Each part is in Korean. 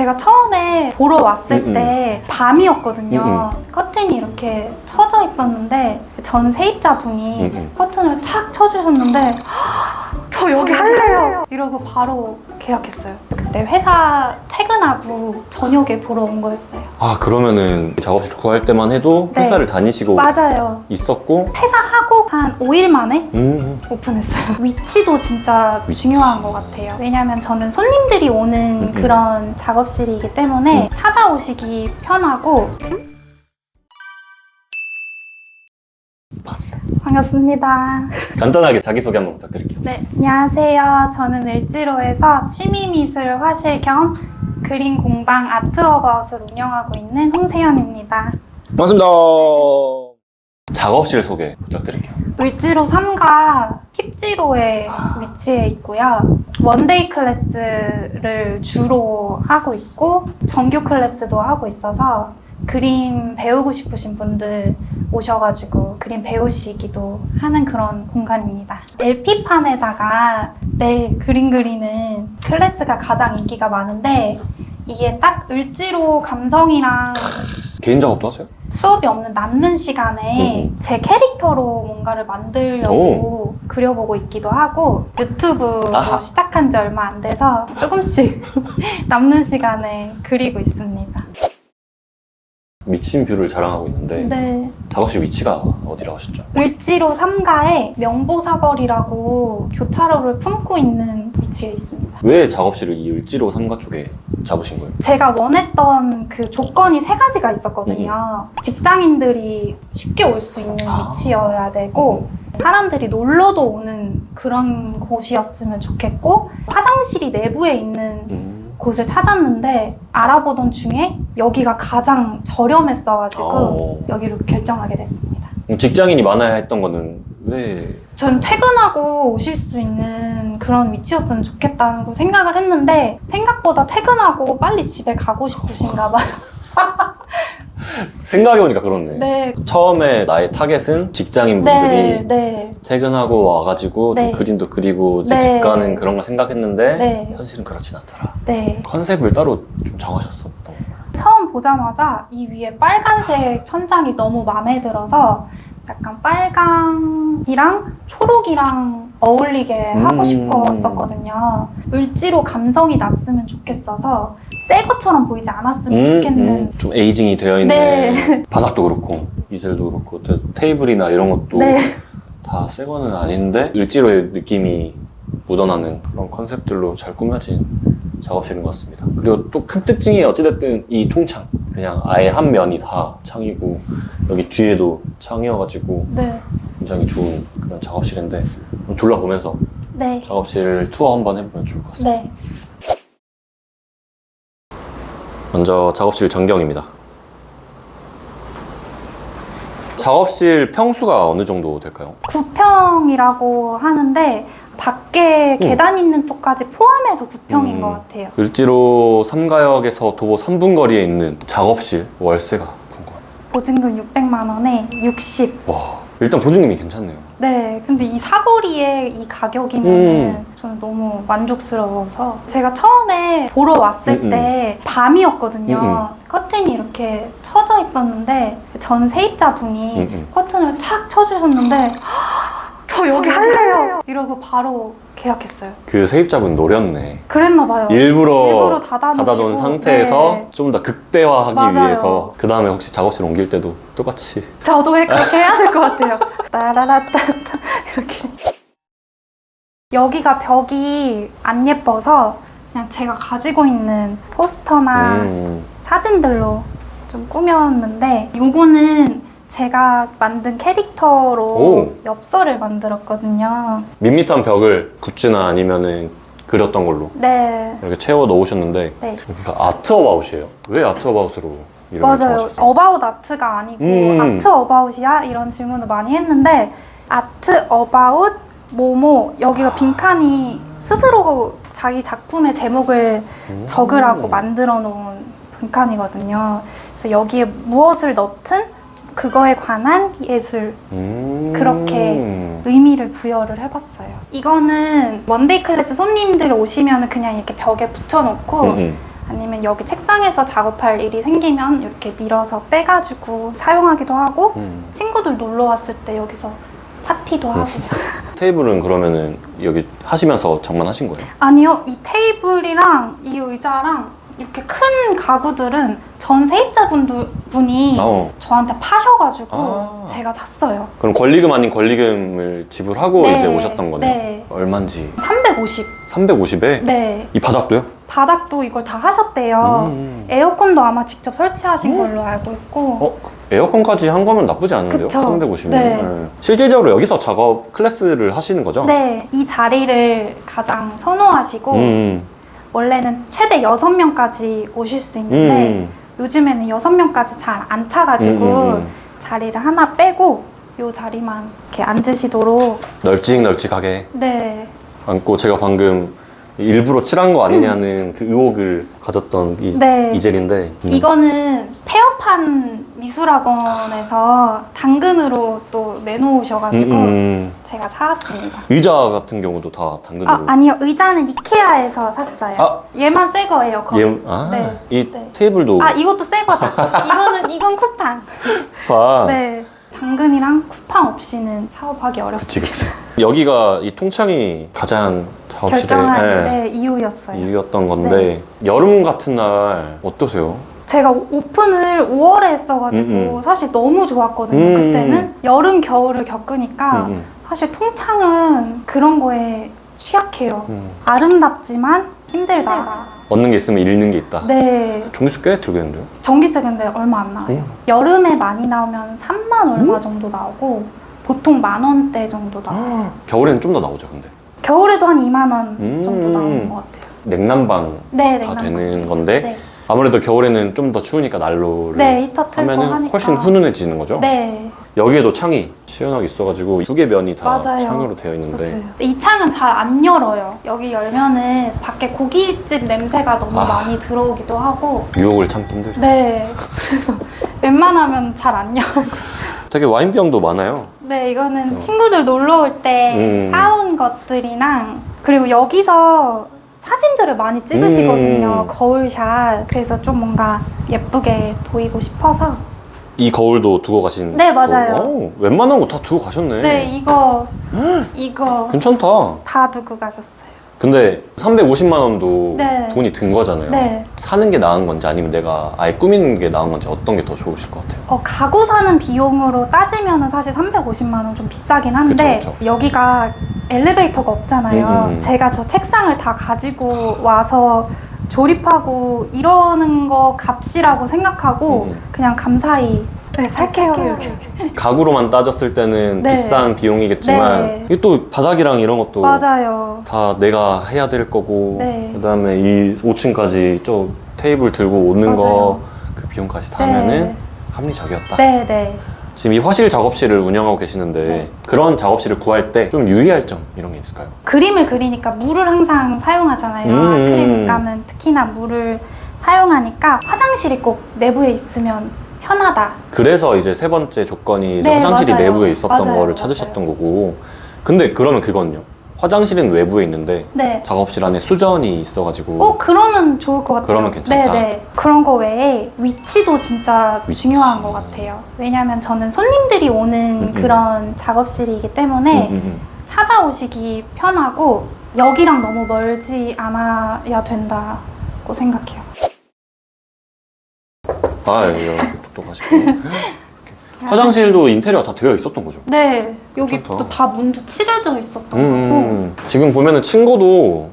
제가 처음에 보러 왔을 음, 음. 때 밤이었거든요. 커튼이 이렇게 쳐져 있었는데 전 세입자분이 음, 음. 커튼을 착 쳐주셨는데 저 여기 할래요 이러고 바로 계약했어요. 그때 회사 퇴근하고 저녁에 보러 온 거였어요. 아 그러면은 작업실 구할 때만 해도 네. 회사를 다니시고 맞아요. 있었고 퇴사하고 한 5일 만에 음, 오픈했어요. 위치도 진짜 위치. 중요한 것 같아요. 왜냐면 저는 손님들이 오는 음, 음. 그런 작업실이기 때문에 찾아오시기 편하고 반 반갑습니다. 간단하게 자기소개 한번 부탁드릴게요. 네, 안녕하세요. 저는 을지로에서 취미미술 화실 겸 그림 공방 아트어바웃을 운영하고 있는 홍세연입니다. 반갑습니다. 작업실 소개 부탁드릴게요. 을지로 3가 힙지로에 위치해 있고요. 원데이 클래스를 주로 하고 있고 정규 클래스도 하고 있어서 그림 배우고 싶으신 분들 오셔가지고 그림 배우시기도 하는 그런 공간입니다. LP판에다가 네, 그림 그리는 클래스가 가장 인기가 많은데 이게 딱 을지로 감성이랑 개인 작업도 하세요? 수업이 없는 남는 시간에 음. 제 캐릭터로 뭔가를 만들려고 그려보고 있기도 하고 유튜브도 아하. 시작한 지 얼마 안 돼서 조금씩 남는 시간에 그리고 있습니다. 미친 뷰를 자랑하고 있는데 네. 작업실 위치가 어디라고 하셨죠? 을지로 3가에 명보사거리라고 교차로를 품고 있는 위치에 있습니다. 왜 작업실을 이 을지로 삼가 쪽에 잡으신 거예요? 제가 원했던 그 조건이 세 가지가 있었거든요. 직장인들이 쉽게 올 수 있는 아. 위치여야 되고, 사람들이 놀러도 오는 그런 곳이었으면 좋겠고, 화장실이 내부에 있는 음. 곳을 찾았는데, 알아보던 중에 여기가 가장 저렴했어가지고, 어. 여기로 결정하게 됐습니다. 그럼 직장인이 많아야 했던 거는 왜? 전 퇴근하고 오실 수 있는 그런 위치였으면 좋겠다고 생각을 했는데, 생각보다 퇴근하고 빨리 집에 가고 싶으신가 봐요. 생각해보니까 그렇네. 네, 처음에 나의 타겟은 직장인분들이 네, 네, 퇴근하고 와가지고 네. 좀 그림도 그리고 이제 네. 집 가는 그런 걸 생각했는데 네, 현실은 그렇진 않더라. 네. 컨셉을 따로 좀 정하셨었던 건가요? 처음 보자마자 이 위에 빨간색 천장이 너무 마음에 들어서 약간 빨강이랑 초록이랑 어울리게 음. 하고 싶었었거든요. 을지로 감성이 났으면 좋겠어서 새 것처럼 보이지 않았으면 좋겠는 음, 좀 에이징이 되어 있는 네. 바닥도 그렇고 이슬도 그렇고 테- 테이블이나 이런 것도 네. 다 새 거는 아닌데 을지로의 느낌이 묻어나는 그런 컨셉들로 잘 꾸며진 작업실인 것 같습니다. 그리고 또 큰 특징이 어찌됐든 이 통창 그냥 아예 한 면이 다 창이고 여기 뒤에도 창이어가지고 네. 굉장히 좋은 그런 작업실인데 좀 둘러보면서 네. 작업실 투어 한번 해보면 좋을 것 같습니다. 네. 먼저 작업실 전경입니다. 작업실 평수가 어느 정도 될까요? 9평이라고 하는데 밖에 계단 있는 쪽까지 포함해서 9평인 음. 것 같아요. 을지로 3가역에서 도보 3분 거리에 있는 작업실 월세가 궁금합니다. 보증금 600만 원에 60. 와, 일단 보증금이 괜찮네요. 네, 근데 이 사거리에 이 가격이면 음. 저는 너무 만족스러워서 제가 처음에 보러 왔을 음, 음. 때 밤이었거든요. 음, 커튼이 이렇게 쳐져 있었는데 전 세입자분이 음, 음. 커튼을 착 쳐주셨는데 저 여기 할래요 이러고 바로 계약했어요. 그 세입자분 노렸네. 그랬나 봐요. 일부러, 일부러 닫아놓으시고, 닫아놓은 상태에서 네. 좀 더 극대화하기 맞아요. 위해서 그 다음에 혹시 작업실 옮길 때도 똑같이 저도 해- 그렇게 해야 될 것 같아요. 따라라따따 이렇게. 여기가 벽이 안 예뻐서 그냥 제가 가지고 있는 포스터나 음, 사진들로 좀 꾸몄는데 요거는 제가 만든 캐릭터로 오. 엽서를 만들었거든요. 밋밋한 벽을 굿즈나 아니면은 그렸던 걸로 네. 이렇게 채워 넣으셨는데 네. 그러니까 아트 어바웃이에요. 왜 아트 어바웃으로 이름을 맞아요. 정하셨어요? 어바웃 아트가 아니고 음. 아트 어바웃이야? 이런 질문을 많이 했는데 아트 어바웃 뭐뭐 여기가 빈칸이 스스로 자기 작품의 제목을 음. 적으라고 만들어 놓은 빈칸이거든요. 그래서 여기에 무엇을 넣든 그거에 관한 예술 음. 그렇게 의미를 부여를 해봤어요. 이거는 원데이 클래스 손님들 오시면 그냥 이렇게 벽에 붙여놓고 음, 음. 아니면 여기 책상에서 작업할 일이 생기면 이렇게 밀어서 빼가지고 사용하기도 하고 음. 친구들 놀러 왔을 때 여기서 파티도 하고 테이블은 그러면은 여기 하시면서 장만하신 거예요? 아니요 이 테이블이랑 이 의자랑 이렇게 큰 가구들은 전 세입자분이 어. 저한테 파셔가지고 아. 제가 샀어요 그럼 권리금 아닌 권리금을 지불하고 네, 이제 오셨던 거네요. 네. 얼마인지 350 350에 네 이 바닥도요? 바닥도 이걸 다 하셨대요 음. 에어컨도 아마 직접 설치하신 걸로 알고 있고 어, 그 에어컨까지 한 거면 나쁘지 않은데요? 그쵸. 350이면. 네. 실질적으로 여기서 작업 클래스를 하시는 거죠? 네, 이 자리를 가장 선호하시고 음. 원래는 최대 6명까지 오실 수 있는데 음. 요즘에는 6명까지 잘 안 차가지고 음, 음, 음. 자리를 하나 빼고 요 자리만 이렇게 앉으시도록 널찍널찍하게 네, 앉고 제가 방금 일부러 칠한 거 아니냐는 그 의혹을 가졌던 이, 네. 이 젤인데 음. 이거는 폐업한 미술학원에서 당근으로 또 내놓으셔가지고 음, 음. 제가 사왔습니다. 의자 같은 경우도 다 당근으로 아, 아니요. 의자는 이케아에서 샀어요. 아. 얘만 새 거예요, 거의. 얘, 아, 네. 이 네. 테이블도 아, 이것도 새 거다. 이거는, 이건 쿠팡. 파 네. 당근이랑 쿠팡 없이는 사업하기 그치 어렵습니다. 그치 여기가 이 통창이 가장 작업실의 결정한 예, 네, 이유였어요. 이유였던 건데 여름 같은 날 어떠세요? 제가 오픈을 5월에 했어가지고 음, 음. 사실 너무 좋았거든요. 음. 그때는 여름, 겨울을 겪으니까 음, 음. 사실 통창은 그런 거에 취약해요. 음. 아름답지만 힘들다. 얻는 게 있으면 잃는 게 있다 네. 종이수 꽤 들겠는데요? 전기세 근데 얼마 안 나와요. 음. 여름에 많이 나오면 3만 얼마 정도 나오고 보통 만 원대 정도 나와요. 겨울에는 좀 더 나오죠 근데 겨울에도 한 2만 원 음. 정도 나오는 것 같아요. 냉난방 네, 다 냉난방. 되는 건데 네. 아무래도 겨울에는 좀 더 추우니까 난로를 네, 히터 틀고 하면은 하니까. 훨씬 훈훈해지는 거죠? 네, 여기에도 창이 시원하게 있어가지고 두 개 면이 다 맞아요. 창으로 되어 있는데 맞아요. 근데 이 창은 잘 안 열어요. 여기 열면은 밖에 고깃집 냄새가 너무 아. 많이 들어오기도 하고. 유혹을 참기 힘들죠 네, 그래서 웬만하면 잘 안 열고. 되게 와인병도 많아요 네, 이거는 그래서- 친구들 놀러 올 때 음. 사온 것들이랑 그리고 여기서 사진들을 많이 찍으시거든요. 음. 거울샷. 그래서 좀 뭔가 예쁘게 보이고 싶어서. 이 거울도 두고 가신 네, 맞아요. 거. 어, 웬만한 거 다 두고 가셨네 네, 이거 이거 괜찮다 다 두고 가셨어요. 근데 350만 원도 네. 돈이 든 거잖아요 네. 사는 게 나은 건지 아니면 내가 아예 꾸미는 게 나은 건지 어떤 게 더 좋으실 것 같아요? 어, 가구 사는 비용으로 따지면 사실 350만 원 좀 비싸긴 한데 그쵸, 그쵸. 여기가 엘리베이터가 없잖아요. 음, 음. 제가 저 책상을 다 가지고 와서 조립하고 이러는 거 값이라고 생각하고 음. 그냥 감사히 네, 살게요. 이렇게. 가구로만 따졌을 때는 네. 비싼 비용이겠지만 네. 이게 또 바닥이랑 이런 것도 맞아요. 다 내가 해야 될 거고 네. 그다음에 이 5층까지 저 테이블 들고 오는 맞아요. 거그 비용까지 다 하면은 네. 합리적이었다. 네, 네. 지금 이 화실 작업실을 운영하고 계시는데 네. 그런 작업실을 구할 때 좀 유의할 점 이런 게 있을까요? 그림을 그리니까 물을 항상 사용하잖아요. 음. 아크릴 감은 특히나 물을 사용하니까 화장실이 꼭 내부에 있으면 편하다. 그래서 이제 세 번째 조건이 이제 네, 화장실이 맞아요. 내부에 있었던 맞아요, 거를 맞아요. 찾으셨던 거고 근데 그러면 그건요 화장실은 외부에 있는데 네. 작업실 안에 수전이 있어가지고 어 그러면 좋을 것 같아요. 그러면 괜찮다. 네네. 그런 거 외에 위치도 진짜 위치. 중요한 것 같아요. 왜냐하면 저는 손님들이 오는 음, 음. 그런 작업실이기 때문에 음, 음, 음. 찾아오시기 편하고 여기랑 너무 멀지 않아야 된다고 생각해요. 아 이거 똑똑하시고 화장실도 인테리어 다 되어 있었던 거죠 네, 여기 괜찮다. 또 다 문도 칠해져 있었던 음, 거고 음. 지금 보면은 층고도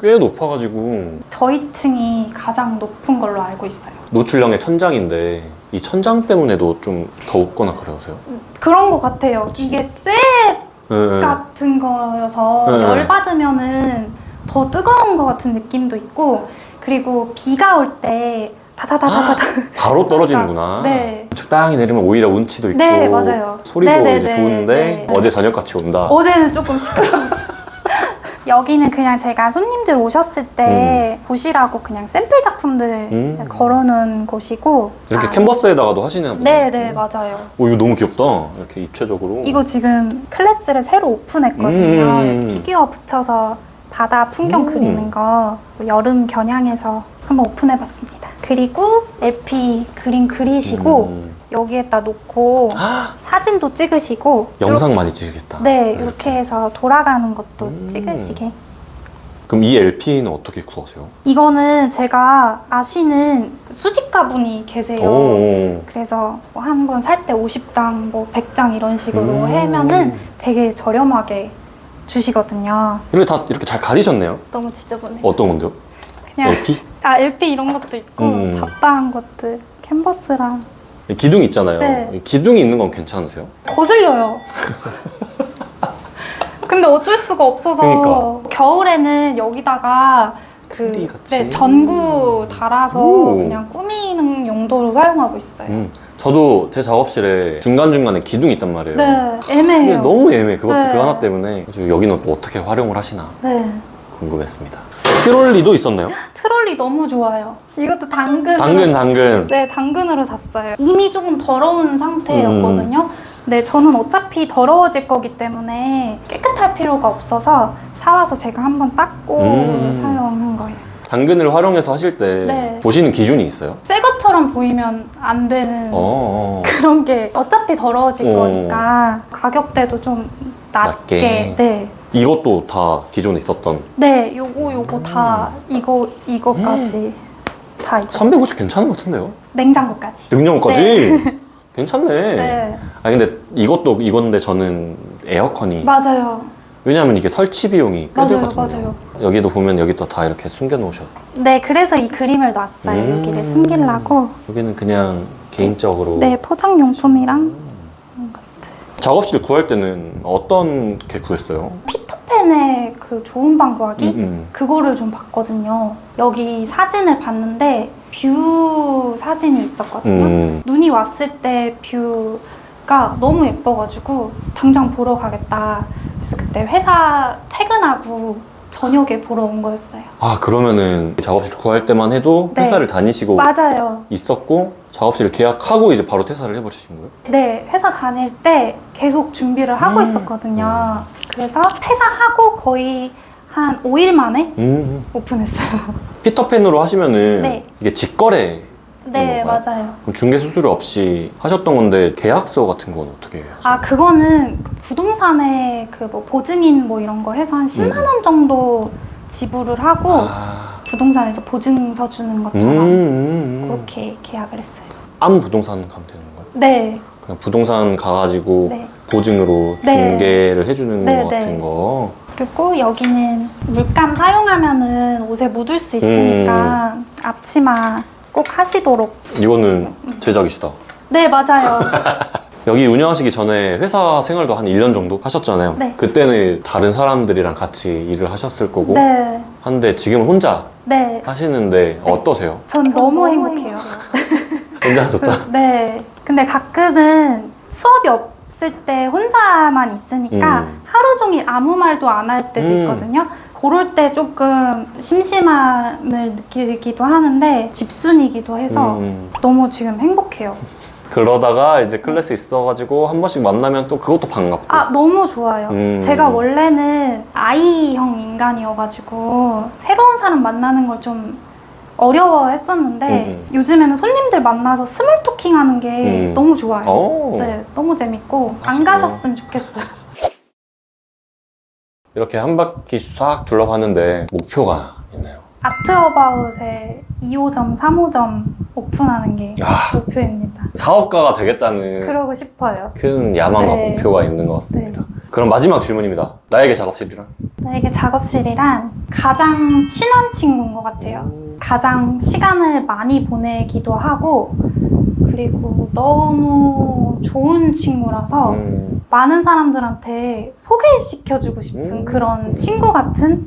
꽤 높아가지고 저희 층이 가장 높은 걸로 알고 있어요. 노출형의 천장인데 이 천장 때문에도 좀 덥거나 그러세요? 그런 것 같아요. 그치. 이게 쇠 네. 같은 거여서 네. 열 받으면은 더 뜨거운 것 같은 느낌도 있고 그리고 비가 올 때 다다다다다다 바로 떨어지는구나. 네. 적당히 내리면 오히려 운치도 있고 네, 맞아요. 소리도 네, 네, 이제 네, 좋은데 네. 어제 저녁 같이 온다. 어제는 조금 시끄러웠어요. 여기는 그냥 제가 손님들 오셨을 때 보시라고 그냥 샘플 작품들 음. 걸어놓은 곳이고 이렇게 아, 캔버스에다가도 하시는 분이 네, 네, 맞아요. 오 이거 너무 귀엽다. 이렇게 입체적으로. 이거 지금 클래스를 새로 오픈했거든요. 음. 피규어 붙여서 바다 풍경 음. 그리는 거 여름 겨냥해서 한번 오픈해봤습니다. 그리고 LP 그림 그리시고 음. 여기에다 놓고 아, 사진도 찍으시고 영상 많이 찍으겠다. 네 이렇게 해서 돌아가는 것도 음. 찍으시게 그럼 이 LP는 어떻게 구하세요? 이거는 제가 아시는 수집가 분이 계세요. 오. 그래서 뭐 한권 살 때 50장, 뭐 100장 이런 식으로 음. 해면은 되게 저렴하게 주시거든요. 이렇게 다 이렇게 잘 가리셨네요. 너무 지저분해. 어떤 건데요? 그냥 LP? 아 LP 이런 것도 있고 음. 잡다한 것들 캔버스랑 기둥 있잖아요. 네. 기둥이 있는 건 괜찮으세요? 거슬려요. 근데 어쩔 수가 없어서 그러니까. 겨울에는 여기다가 트리 그 같이. 네, 전구 달아서 오. 그냥 꾸미는 용도로 사용하고 있어요. 음. 저도 제 작업실에 중간중간에 기둥이 있단 말이에요. 네, 근데 애매해요. 너무 애매해. 그것도 네. 그 하나 때문에. 그래서 여기는 또 어떻게 활용을 하시나 네. 궁금했습니다. 트롤리도 있었나요? 트롤리 너무 좋아요. 이것도 당근. 당근, 당근. 네, 당근으로 샀어요. 이미 조금 더러운 상태였거든요. 네, 저는 어차피 더러워질 거기 때문에 깨끗할 필요가 없어서 사와서 제가 한번 닦고 음. 사용한 거예요. 당근을 활용해서 하실 때 네. 보시는 기준이 있어요? 새 것처럼 보이면 안 되는 어. 그런 게 어차피 더러워질 어. 거니까 가격대도 좀 낮게. 낮게. 네. 이것도 다 기존에 있었던 네, 요거 요거 다 이거 이거까지 다 있어요. 350 괜찮은 것 같은데요? 냉장고까지. 냉장고까지? 괜찮네. 네. 아 근데 이것도 이건데 저는 에어컨이 맞아요. 왜냐하면 이게 설치 비용이 꽤 맞아요, 들거든요. 여기도 보면 여기도 다 이렇게 숨겨 놓으셨. 네, 그래서 이 그림을 놨어요. 음. 여기를 숨기려고. 여기는 그냥 개인적으로 네, 포장 용품이랑 이런 것들. 작업실 구할 때는 어떤 게 구했어요? 피 터팬의 그 좋은 방 구하기? 음, 음. 그거를 좀 봤거든요. 여기 사진을 봤는데 뷰 사진이 있었거든요. 음. 눈이 왔을 때 뷰가 너무 예뻐가지고 당장 보러 가겠다. 그래서 그때 회사 퇴근하고 저녁에 보러 온 거였어요. 아 그러면은 작업실 구할 때만 해도 네. 회사를 다니시고 맞아요. 있었고 작업실을 계약하고 이제 바로 퇴사를 해버리신 거예요? 네, 회사 다닐 때 계속 준비를 하고 음. 있었거든요. 그래서 퇴사하고 거의 한 5일 만에 음. 오픈했어요. 피터팬으로 하시면은 네. 이게 직거래 네, 건가요? 맞아요. 그럼 중개 수수료 없이 하셨던 건데 계약서 같은 건 어떻게 해요? 아, 그거는 부동산에 그 뭐 보증인 뭐 이런 거 해서 한 10만 원 정도 지불을 하고 음. 아. 부동산에서 보증서 주는 음, 것처럼 음, 음. 그렇게 계약을 했어요. 아무 부동산 가면 되는 거예요? 네, 그냥 부동산 가가지고 네. 보증으로 네. 중개를 해주는 네, 거 네. 같은 거. 그리고 여기는 물감 사용하면은 옷에 묻을 수 있으니까 음. 앞치마 꼭 하시도록. 이거는 제작이시다. 네, 맞아요. 여기 운영하시기 전에 회사 생활도 한 1년 정도 하셨잖아요. 네. 그때는 다른 사람들이랑 같이 일을 하셨을 거고 네, 한데 지금 혼자 네. 하시는데 어떠세요? 전 너무 행복해요. 혼자 하셨다? 네. 근데 가끔은 수업이 없을 때 혼자만 있으니까 음. 하루 종일 아무 말도 안 할 때도 음. 있거든요. 그럴 때 조금 심심함을 느끼기도 하는데 집순이기도 해서 음. 너무 지금 행복해요. 그러다가 이제 클래스 있어가지고 한 번씩 만나면 또 그것도 반갑고. 아, 너무 좋아요. 음. 제가 원래는 I형 인간이어가지고 새로운 사람 만나는 걸 좀 어려워 했었는데 음, 요즘에는 손님들 만나서 스몰 토킹 하는 게 음. 너무 좋아요. 오. 네, 너무 재밌고 안 맛있구나. 가셨으면 좋겠어요. 이렇게 한 바퀴 싹 둘러봤는데 목표가 있나요? 아트어바웃에 2호점, 3호점 오픈하는 게 아. 목표입니다. 사업가가 되겠다는 그러고 싶어요. 큰 야망과 네. 목표가 있는 것 같습니다. 그럼 마지막 질문입니다. 나에게 작업실이란? 나에게 작업실이란 가장 친한 친구인 것 같아요. 가장 시간을 많이 보내기도 하고 그리고 너무 좋은 친구라서 음, 많은 사람들한테 소개시켜주고 싶은 음. 그런 친구 같은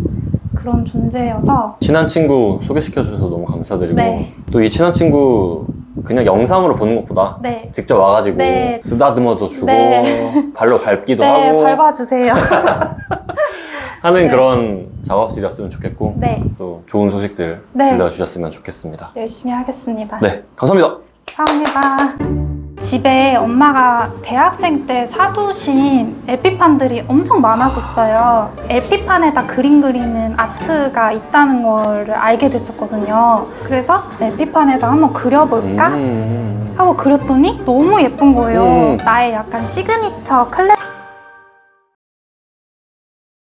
그런 존재여서 친한 친구 소개시켜 주셔서 너무 감사드리고 네. 또 이 친한 친구 그냥 영상으로 보는 것보다 네, 직접 와가지고 네. 쓰다듬어도 주고 네. 발로 밟기도 네 하고 밟아주세요. 하는 네. 그런 작업실이었으면 좋겠고 네, 또 좋은 소식들 네. 들려주셨으면 좋겠습니다. 열심히 하겠습니다. 네, 감사합니다. 감사합니다. 집에 엄마가 대학생 때 사두신 LP판들이 엄청 많았었어요. LP판에다 그림 그리는 아트가 있다는 거를 알게 됐었거든요. 그래서 LP판에다 한번 그려볼까? 음. 하고 그렸더니 너무 예쁜 거예요. 음. 나의 약간 시그니처 클래식